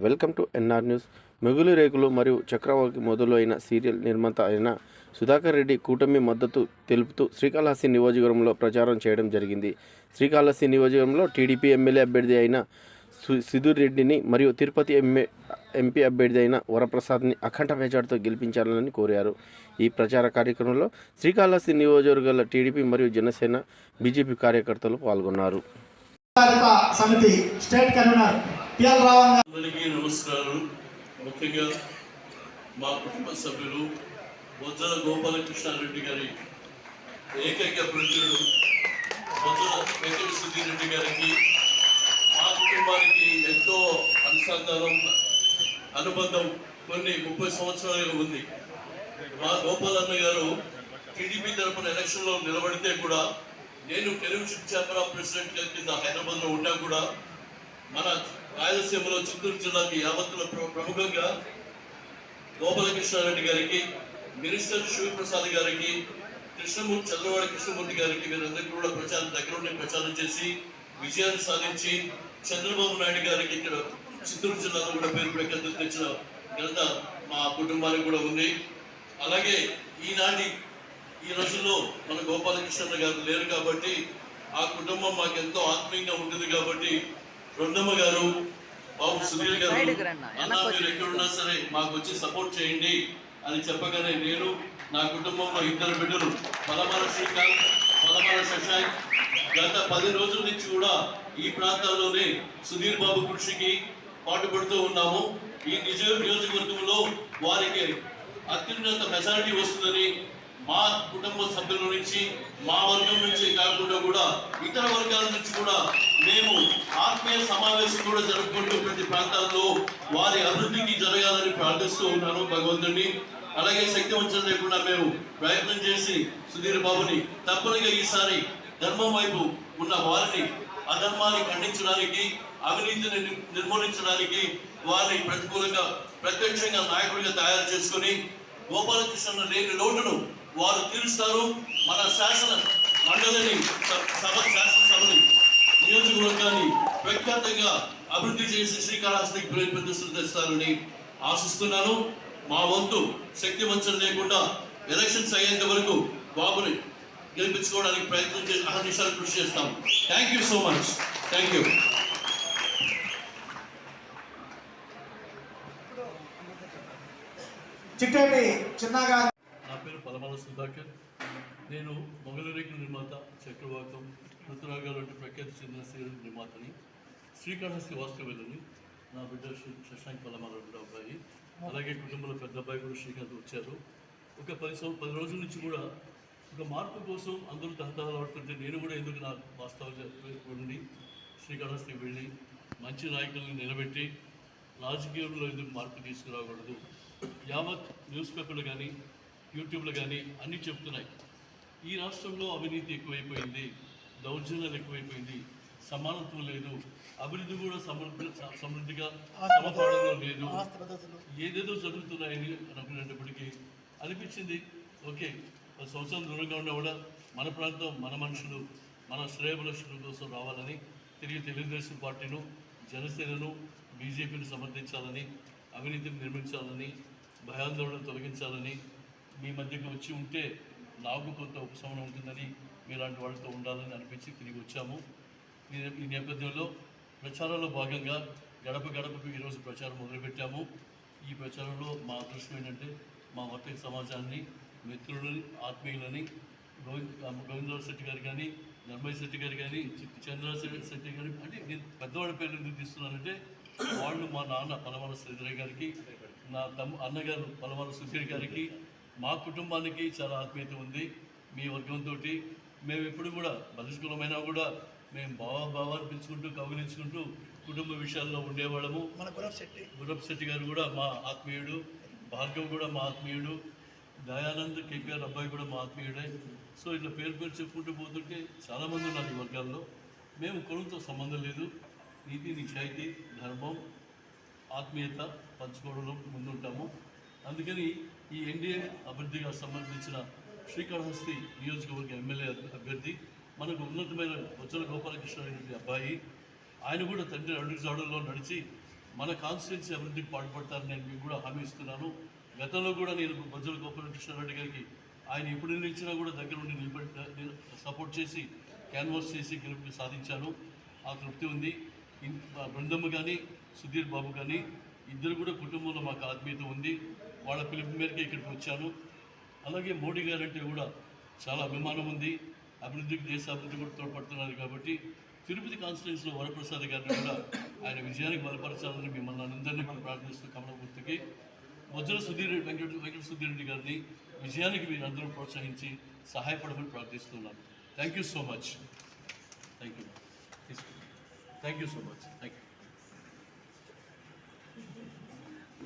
Welcome to NR news. మిగులు రేకులు మరియు చక్రవర్తి మొదలైన సీరియల్ నిర్మాత అయిన సుధాకర్ రెడ్డి కూటమి మద్దతు తెలుపుతూ శ్రీకాళహస్తి నియోజకవర్గంలో ప్రచారం చేయడం జరిగింది. శ్రీకాళహస్తి నియోజకవర్గంలో టీడీపీ ఎమ్మెల్యే అభ్యర్థి అయిన సు- సుధీర్ రెడ్డిని మరియు తిరుపతి ఎంఏ ఎంపీ అభ్యర్థి అయిన వరప్రసాద్ని అఖండ మెజార్టీతో గెలిపించాలని కోరారు. ఈ ప్రచార కార్యక్రమంలో శ్రీకాళహస్తి నియోజకవర్గాల టీడీపీ మరియు జనసేన బీజేపీ కార్యకర్తలు పాల్గొన్నారు. సమితి స్టేట్ కన్వీనర్ అందరికీ నమస్కారం. ముఖ్యంగా మా కుటుంబ సభ్యులు బొజ్జల గోపాలకృష్ణారెడ్డి గారి ఏకైక ప్రజలు బొజ్జల వెంకట సుధీర్ రెడ్డి గారికి మా కుటుంబానికి ఎంతో అనుసంధానం అనుబంధం కొన్ని ముప్పై సంవత్సరాలుగా ఉంది. మా గోపాలన్న గారు టీడీపీ తరఫున ఎలక్షన్లో నిలబడితే కూడా నేను టెలివిజన్ ఛాంబర్ ఆఫ్ ప్రెసిడెంట్ గారి కింద హైదరాబాద్లో ఉన్నా కూడా మన రాయలసీమలో చిత్తూరు జిల్లాకి యావత్తులో ప్రముఖంగా ప్రముఖంగా గోపాలకృష్ణారెడ్డి గారికి మినిస్టర్ శివప్రసాద్ గారికి కృష్ణమూర్తి చంద్రవాడ కృష్ణమూర్తి గారికి వీరందరికీ కూడా ప్రచారం దగ్గర ఉండి ప్రచారం చేసి విజయాన్ని సాధించి చంద్రబాబు నాయుడు గారికి ఇక్కడ చిత్తూరు జిల్లాలో కూడా పేరు పెట్టేందుకు తెచ్చిన ఘనత మా కుటుంబానికి కూడా ఉంది. అలాగే ఈనాటి ఈ రోజుల్లో మన గోపాలకృష్ణ గారు లేరు కాబట్టి ఆ కుటుంబం మాకు ఎంతో ఆత్మీయంగా ఉంటుంది కాబట్టి రొండమ్మ గారు బాబు సుధీర్ గారు అన్న మీరు ఎక్కడున్నా సరే మాకు వచ్చి సపోర్ట్ చేయండి అని చెప్పగానే నేను నా కుటుంబంలో ఇద్దరు బిడ్డలు పలమల శ్రీకాంత్ పలమల శశాంక్ గత పది రోజుల నుంచి కూడా ఈ ప్రాంతాల్లోనే సుధీర్ బాబు కృషికి పాటుపడుతూ ఉన్నాము. ఈ నిజ నియోజకవర్గంలో వారికి అత్యున్నత మెజారిటీ వస్తుందని మా కుటుంబ సభ్యుల నుంచి మా వర్గం నుంచి కాకుండా కూడా ఇతర వర్గాల నుంచి కూడా మేము ఆత్మీయ సమావేశం కూడా జరుపుకుంటూ ప్రతి ప్రాంతాల్లో వారి అభివృద్ధికి జరగాలని ప్రార్థిస్తూ ఉన్నాను భగవంతుడిని అలాగే శక్తి వంచన లేకుండా మేము ప్రయత్నం చేసి సుధీర్ బాబుని తప్పనిగా ఈసారి ధర్మం వైపు ఉన్న వారిని అధర్మాన్ని ఖండించడానికి అవినీతిని నిర్మూలించడానికి వారిని ప్రతికూలంగా ప్రత్యక్షంగా నాయకుడిగా తయారు చేసుకొని గోపాలకృష్ణ లేని లోటును వారు తీరుస్తారు మన శాసన మండలిని సభ శాసనసభని నియోజకవర్గాన్ని ప్రఖ్యాతంగా అభివృద్ధి చేసి శ్రీకాళహస్తికి ప్రేమ తెస్తారని ఆశిస్తున్నాను. మా వంతు శక్తి వంచన లేకుండా ఎలక్షన్స్ అయ్యేంత వరకు బాబుని గెలిపించుకోవడానికి ప్రయత్నం చేసి అహర్నిశాలు కృషి చేస్తాం. Thank you so much thank you Chitteti చిన్న పేరు పలమల సుధాకర్ నేను మొగలరేకుల నిర్మాత చక్రవాకం ఋతురాగాలు వంటి ప్రఖ్యాతి చెందిన సీరియల్ నిర్మాతని శ్రీకాళహస్తి వాస్తవ్యులని నా బిడ్డ శ్రీ శశాంక్ పలమల రెండో అబ్బాయి. అలాగే కుటుంబంలో పెద్ద అబ్బాయి కూడా శ్రీకాంత్ వచ్చారు. ఒక పది సం పది రోజుల నుంచి కూడా ఒక మార్పు కోసం అందరూ తహతహలాడుతుంటే నేను కూడా ఎందుకు నా వాస్తవ ఉండి శ్రీకాళహస్తికి వెళ్ళి మంచి నాయకులను నిలబెట్టి రాజకీయంలో ఎందుకు మార్పు తీసుకురాకూడదు? యావత్ న్యూస్ పేపర్లు కానీ యూట్యూబ్లో కానీ అన్నీ చెప్తున్నాయి. ఈ రాష్ట్రంలో అవినీతి ఎక్కువైపోయింది దౌర్జన్యాలు ఎక్కువైపోయింది సమానత్వం లేదు అభివృద్ధి కూడా సమృద్ధి సమృద్ధిగా సమపాడంలో లేదు. ఏదేదో జరుగుతున్నాయని అనుకునేటప్పటికీ అనిపించింది. ఓకే ఒక సంవత్సరం దూరంగా ఉన్నా కూడా మన ప్రాంతం మన మనుషులు మన శ్రేయభిలషుల కోసం రావాలని తిరిగి తెలుగుదేశం పార్టీను జనసేనను బీజేపీని సమర్థించాలని అవినీతిని నిర్మించాలని భయాందోళన తొలగించాలని మీ మధ్యకు వచ్చి ఉంటే నాకు కొంత ఉపశమనం ఉంటుందని మీలాంటి వాళ్ళతో ఉండాలని అనిపించి తిరిగి వచ్చాము. ఈ ఈ నేపథ్యంలో ప్రచారంలో భాగంగా గడప గడపకు ఈరోజు ప్రచారం మొదలుపెట్టాము. ఈ ప్రచారంలో మా అదృష్టం ఏంటంటే మా వర్తక సమాజాన్ని మిత్రులని ఆత్మీయులని గోవింద్ గోవిందరావు శెట్టి గారు కానీ ధర్మయ్య శెట్టి గారు కానీ చంద్రరావు శెట్టి గారు అంటే నేను పెద్దవాడి పేర్లు ఎందుకు తీస్తున్నానంటే వాళ్ళు మా నాన్న పలమల శ్రీధరయ్య గారికి నా తమ్ము అన్నగారు పలమల సుధీర్ గారికి మా కుటుంబానికి చాలా ఆత్మీయత ఉంది మీ వర్గంతో మేము ఎప్పుడు కూడా బలిష్కులమైనా కూడా మేము బావా బావా అని పిలుచుకుంటూ కౌగిలించుకుంటూ కుటుంబ విషయాల్లో ఉండేవాళ్ళము. మన గురవ్ శెట్టి. గురబ్ శెట్టి గారు కూడా మా ఆత్మీయుడు భార్గవ్ కూడా మా ఆత్మీయుడు దయానంద్ కేపీఆర్ అబ్బాయి కూడా మా ఆత్మీయుడే. సో ఇట్లా పేరు పేరు చెప్పుకుంటూ పోతుంటే చాలామంది ఉన్నారు ఈ వర్గాల్లో. మేము కులంతో సంబంధం లేదు. నీతి నిజాయితీ ధర్మం ఆత్మీయత పంచుకోవడంలో ముందుంటాము. అందుకని ఈ ఎన్డీఏ అభివృద్ధిగా సంబంధించిన శ్రీకాళహస్తి నియోజకవర్గ ఎమ్మెల్యే అభ్యర్థి మనకు ఉన్నతమైన బొచ్చల గోపాలకృష్ణ రెడ్డి అబ్బాయి. ఆయన కూడా తండ్రి అడుగు జాడుల్లో నడిచి మన కాన్స్టిట్యున్సీ అభివృద్ధికి పాటుపడతారని నేను మీకు కూడా హామీ ఇస్తున్నాను. గతంలో కూడా నేను బొజ్జల గోపాలకృష్ణారెడ్డి గారికి ఆయన ఎప్పుడు నిలిచినా కూడా దగ్గర ఉండి నిలబడి సపోర్ట్ చేసి క్యాన్వాస్ చేసి గెలుపు సాధించాను. ఆ తృప్తి ఉంది. బృందమ్మ కానీ సుధీర్ బాబు కానీ ఇద్దరు కూడా కుటుంబంలో మాకు ఆత్మీయత ఉంది. వాళ్ళ పిలుపు మేరకు ఇక్కడికి వచ్చాను. అలాగే మోడీ గారు అంటే కూడా చాలా అభిమానం ఉంది. అభివృద్ధికి దేశ అభివృద్ధి కూడా తోడ్పడుతున్నారు కాబట్టి తిరుపతి కాన్స్టిట్యూన్స్లో వరప్రసాద్ గారిని కూడా ఆయన విజయానికి బలపరచాలని మిమ్మల్ని అందరినీ మనం ప్రార్థిస్తూ కమలమూర్తికి వజ్ర సుధీర్ వెంకట వెంకట సుధీర్ రెడ్డి గారిని విజయానికి మీరు అందరూ ప్రోత్సహించి సహాయపడమని ప్రార్థిస్తున్నాను thank you so much thank you thank you so much thank you